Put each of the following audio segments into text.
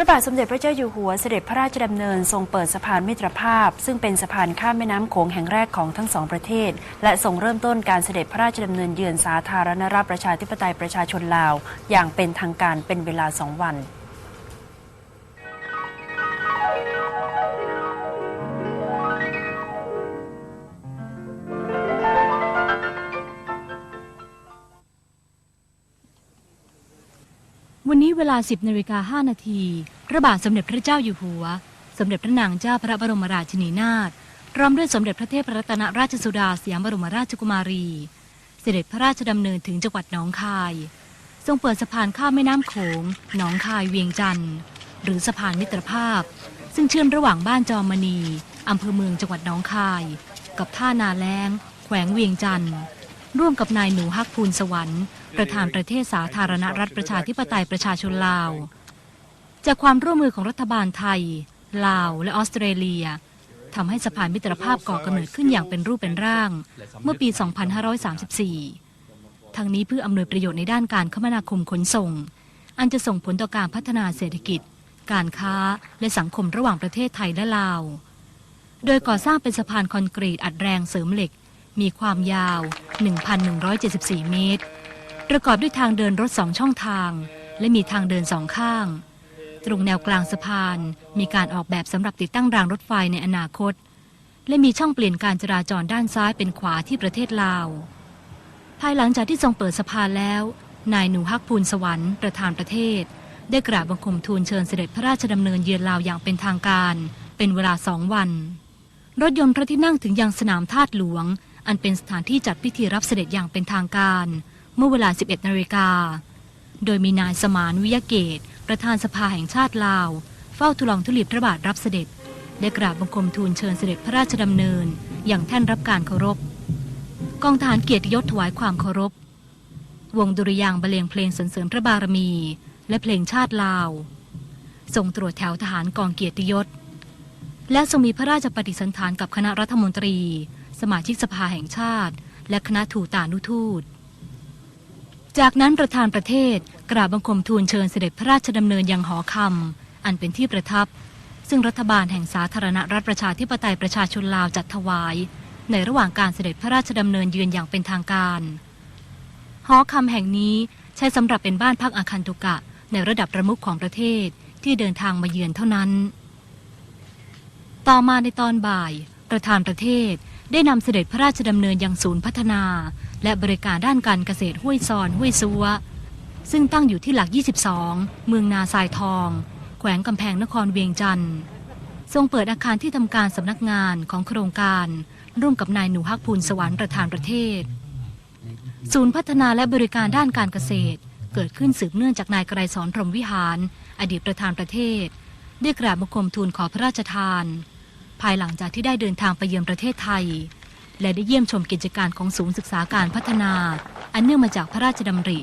ระบาทสมเด็จพระเจ้าอยู่หัวเสด็จพระราชดำเนินทรงเปิดสะพานมิตรภาพ ซึ่งเป็นสะพานข้ามแม่น้ำโขงแห่งแรกของทั้งสองประเทศ และทรงเริ่มต้นการเสด็จพระราชดำเนินเยือนสาธารณรัฐประชาธิปไตยประชาชนลาว อย่างเป็นทางการเป็นเวลาสองวัน นี้เวลา 10นาฬิกา5นาที พระบาทสมเด็จพระเจ้าอยู่หัว สมเด็จพระนางเจ้าพระบรมราชินีนาถ พร้อมด้วยสมเด็จพระเทพรัตนราชสุดาสยามบรมราชกุมารี เสด็จพระราชดำเนินถึงจังหวัดหนองคาย ทรงเปิดสะพานข้ามแม่น้ำโขง หนองคายเวียงจันทร์ หรือสะพานมิตรภาพ ซึ่งเชื่อมระหว่างบ้านจอมมณีอำเภอเมืองจังหวัดหนองคาย กับท่านาแล้ง แขวงเวียงจันทร์ ร่วมกับนายหนูฮักภูลสวรรค์ ประธานประเทศสาธารณรัฐประชาธิปไตยประชาชนลาว จากความร่วมมือของรัฐบาลไทย ลาวและออสเตรเลียทำให้สะพานมิตรภาพก่อกำเนิดขึ้นอย่างเป็นรูปเป็นร่าง เมื่อปี 2534 ทั้งนี้เพื่ออำนวยประโยชน์ในด้านการคมนาคมขนส่ง อันจะส่งผลต่อการพัฒนาเศรษฐกิจ การค้าและสังคมระหว่างประเทศไทยและลาว โดยก่อสร้างเป็นสะพานคอนกรีตอัดแรงเสริมเหล็ก มีความยาว 1,174 เมตร ประกอบด้วยทางเดินรถสองช่องทาง และมีทางเดินสองข้าง ตรงแนวกลางสะพาน มีการออกแบบสำหรับติดตั้งรางรถไฟในอนาคต และมีช่องเปลี่ยนการจราจรด้านซ้ายเป็นขวาที่ประเทศลาว ภายหลังจากที่ทรงเปิดสะพานแล้ว นายหนูฮักภูลสวรรค์ประธานประเทศ ได้กราบบังคมทูลเชิญเสด็จพระราชดำเนินเยือนลาวอย่างเป็นทางการ เป็นเวลาสองวัน รถยนต์พระที่นั่งถึงยังสนามทาตุหลวง อันเป็นสถานที่จัดพิธีรับเสด็จอย่างเป็นทางการ มื่อเวลา 11นาฬิกา โดยมีนายสมานวิยเกต ประธานสภาแห่งชาติลาว เฝ้าทุลองทุลีพระบาทรับเสด็จ ได้กราบบังคมทูลเชิญเสด็จพระราชดำเนิน อย่างแท่นรับการเคารพ กองทหารเกียรติยศถวายความเคารพ วงดุริยางบรรเลงเพลงสรรเสริญพระบารมี และเพลงชาติลาวส่งตรวจแถวทหารกองเกียรติยศ และทรงมีพระราชปฏิสันถานกับคณะรัฐมนตรี สมาชิกสภาแห่งชาติ และคณะถูตานุทูต จากนั้นประธานประเทศกราบบังคมทูลเชิญเสด็จพระราชดำเนินยังหอคำอันเป็นที่ประทับ ซึ่งรัฐบาลแห่งสาธารณรัฐประชาธิปไตยประชาชนลาวจัดถวาย ในระหว่างการเสด็จพระราชดำเนินเยือนอย่างเป็นทางการ หอคำแห่งนี้ใช้สำหรับเป็นบ้านพักอาคันตุกะ ในระดับประมุขของประเทศที่เดินทางมาเยือนเท่านั้น ต่อมาในตอนบ่าย ประธานประเทศ ได้นำเสด็จพระราชดำเนินยังศูนย์พัฒนา และบริการด้านการเกษตรห้วยซอนห้วยซัวซึ่งตั้งอยู่ที่หลัก 22 เมืองนาทรายทอง แขวงกำแพงนครเวียงจันทร์ทรงเปิดอาคารที่ทำการสำนักงานของโครงการ ร่วมกับนายหนูฮักภูลสวรรค์ประธานประเทศ ศูนย์พัฒนาและบริการด้านการเกษตร เกิดขึ้นสืบเนื่องจากนายไกรสอนพรหมวิหาร อดีตประธานประเทศ ได้กราบบังคมทูลขอพระราชทาน ภายหลังจากที่ได้เดินทางไปเยือนประเทศไทย และได้เยี่ยมชมกิจการของศูนย์ศึกษาการพัฒนา อันเนื่องมาจากพระราชดำริ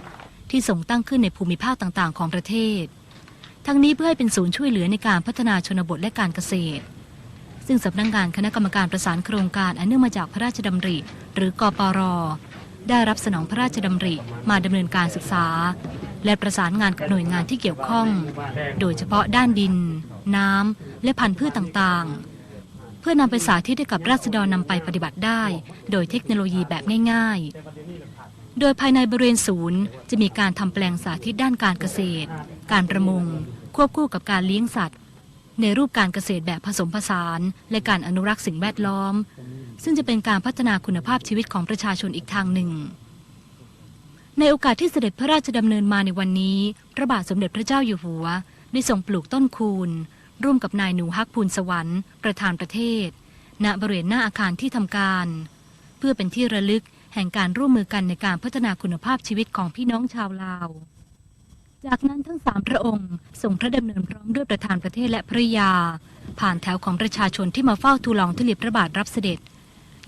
ที่ส่งตั้งขึ้นในภูมิภาคต่างๆ ของประเทศ ทั้งนี้เพื่อให้เป็นศูนย์ช่วยเหลือในการพัฒนาชนบทและการเกษตร ซึ่งสำนักงงานคณะกรรมการประสานโครงการอันเนื่องมาจากพระราชดำริ หรือกปร ได้รับสนองพระราชดำริมาดำเนินการศึกษา และประสานงานกับหน่วยงานที่เกี่ยวข้อง โดยเฉพาะด้านดิน น้ำและพันธุ์พืชต่างๆ พื่อนำไปสาธิตให้กับราษฎรนำไปปฏิบัติได้ โดยเทคโนโลยีแบบง่าย ๆ โดยภายในบริเวณศูนย์ จะมีการทำแปลงสาธิตด้านการเกษตร การประมง ควบคู่กับการเลี้ยงสัตว์ ในรูปการเกษตรแบบผสมผสาน และการอนุรักษ์สิ่งแวดล้อม ซึ่งจะเป็นการพัฒนาคุณภาพชีวิตของประชาชนอีกทางหนึ่งในโอกาสที่เสด็จพระราชดำเนินมาในวันนี้ พระบาทสมเด็จพระเจ้าอยู่หัว ได้ทรงปลูกต้นคูน ร่วมกับนายหนูฮักภูลสวรรค์ ประธานประเทศ ณบริเวณหน้าอาคารที่ทำการ เพื่อเป็นที่ระลึกแห่งการร่วมมือกันในการพัฒนาคุณภาพชีวิตของพี่น้องชาวลาว จากนั้นทั้งสามพระองค์ทรงพระดำเนินพร้อมด้วยประธานประเทศและภริยา ผ่านแถวของประชาชนที่มาเฝ้าทูลองทุลีพระบาทรับเสด็จ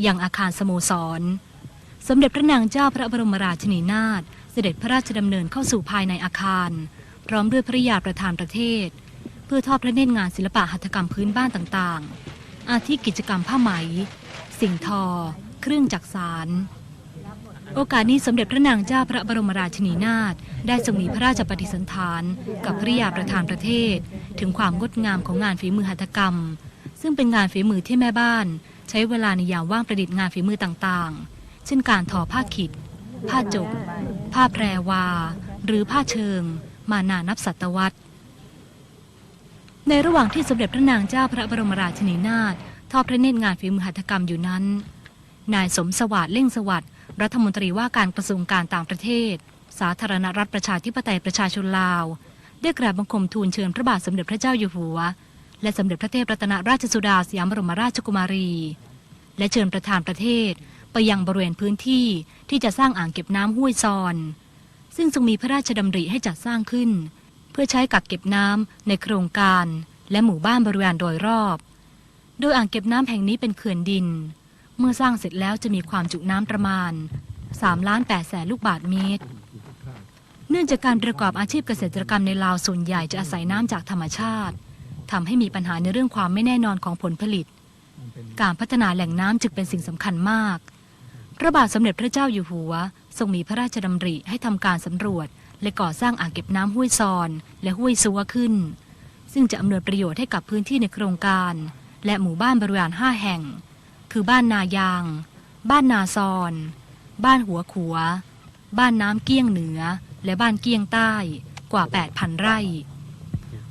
ยังอาคารสโมสร สมเด็จพระนางเจ้าพระบรมราชินีนาถเสด็จพระราชดำเนินเข้าสู่ภายในอาคาร พร้อมด้วยภริยาประธานประเทศ พื่อทอดพระเนตรงานศิลปะหัตถกรรมพื้นบ้านต่างๆ อาทิกิจกรรมผ้าไหม สิ่งทอ เครื่องจักสานโอกาสนี้สมเด็จพระนางเจ้าพระบรมราชินีนาถได้ทรงมีพระราชปฏิสันถาน กับภริยาประธานประเทศ ถึงความงดงามของงานฝีมือหัตถกรรม ซึ่งเป็นงานฝีมือที่แม่บ้าน ใช้เวลาในยามว่างประดิษฐ์งานฝีมือต่างๆ เช่นการทอผ้าขิด ผ้าจก ผ้าแพรวา หรือผ้าเชิง มานานนับศตวรรษ ในระหว่างที่สมเด็จพระนางเจ้าพระบรมราชินีนาถทอดพระเนตรงานฝีมือหัตถกรรมอยู่นั้น นายสมสวัสดิ์เล่งสวัสดิ์รัฐมนตรีว่าการกระทรวงการต่างประเทศ สาธารณรัฐประชาธิปไตยประชาชนลาว ได้กราบบังคมทูลเชิญพระบาทสมเด็จพระเจ้าอยู่หัว และสมเด็จพระเทพรัตนราชสุดาสยามบรมราชกุมารี และเชิญประธานประเทศ ไปยังบริเวณพื้นที่ที่จะสร้างอ่างเก็บน้ำห้วยซอน ซึ่งทรงมีพระราชดำริให้จัดสร้างขึ้น เพื่อใช้กักเก็บน้ำในโครงการ และหมู่บ้านบริเวณโดยรอบ โดยอ่างเก็บน้ำแห่งนี้เป็นเขื่อนดิน เมื่อสร้างเสร็จแล้วจะมีความจุน้ำประมาณ3ล้าน8แสนลูกบาทเมตร เนื่องจากการประกอบอาชีพเกษตรกรรมในลาวส่วนใหญ่จะอาศัยน้ำจากธรรมชาติทำให้มีปัญหาในเรื่องความไม่แน่นอนของผลผลิต การพัฒนาแหล่งน้ำจึงเป็นสิ่งสำคัญมาก พระบาทสมเด็จพระเจ้าอยู่หัว ทรงมีพระราชดำริให้ทำการสำรวจ และก่อสร้างอ่างเก็บน้ำห้วยซอน และห้วยซัวขึ้น ซึ่งจะอำนวยประโยชน์ให้กับพื้นที่ในโครงการ และหมู่บ้านบริเวณห้าแห่ง คือบ้านนายาง บ้านนาซอน บ้านหัวขัว บ้านน้ำเกี้ยงเหนือ และบ้านเกี้ยงใต้กว่า 8,000 ไร่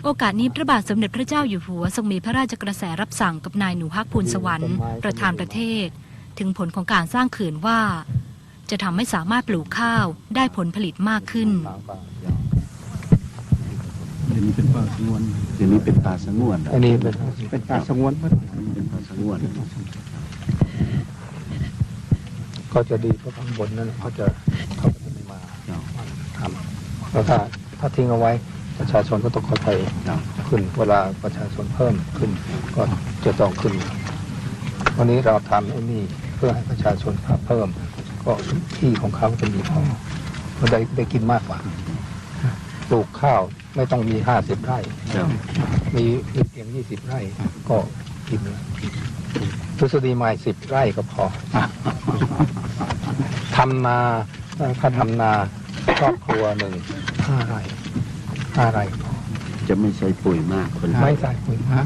โอกาสนี้พระบาทสมเด็จพระเจ้าอยู่หัวทรงมีพระราชกระแสรับสั่งกับนายหนูฮักพูนสวรรค์ประธานประเทศ ถึงผลของการสร้างเขื่อนว่า จะทำให้สามารถปลูกข้าวได้ผลผลิตมากขึ้น เดี๋ยวนี้เป็นป่าสงวนเดี๋ยวนี้เป็นป่าสงวนอันนี้เป็นเป็นป่าสงวนมั้ยเป็นป่าสงวน ก็จะดีเพราะข้างบนนั้นเขาจะเขาก็จะไม่มาทำแล้วถ้าถ้าทิ้งเอาไว้ประชาชนก็ต้องค่อยๆขึ้น เวลาประชาชนเพิ่มขึ้น ก็จะต้องขึ้น วันนี้เราทำไอ้นี่เพื่อให้ประชาชนเพิ่ม ก็ที่ของเขาจะมีพอมันได้ได้กินมากกว่าปลูกข้าวไม่ต้องมีห้าสิบไร่ครับมีมีเพียงยี่สิบไร่ก็กินแล้วทฤษฎีใหม่สิบไร่ก็พอทำนาถ้าทำนาครอบครัวหนึ่งห้าไร่ห้าไร่พอจะไม่ใช้ปุ๋ยมากคนไม่ใส่ปุ๋ยฮะ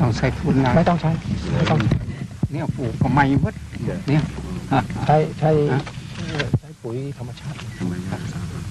ต้องใช้ทุนนะไม่ต้องใช้ไม่ต้องเนี่ยปลูกก็ไม่วัดเนี่ย ใช้ใช้ใช้ปุ๋ยธรรมชาติธรรมชาติ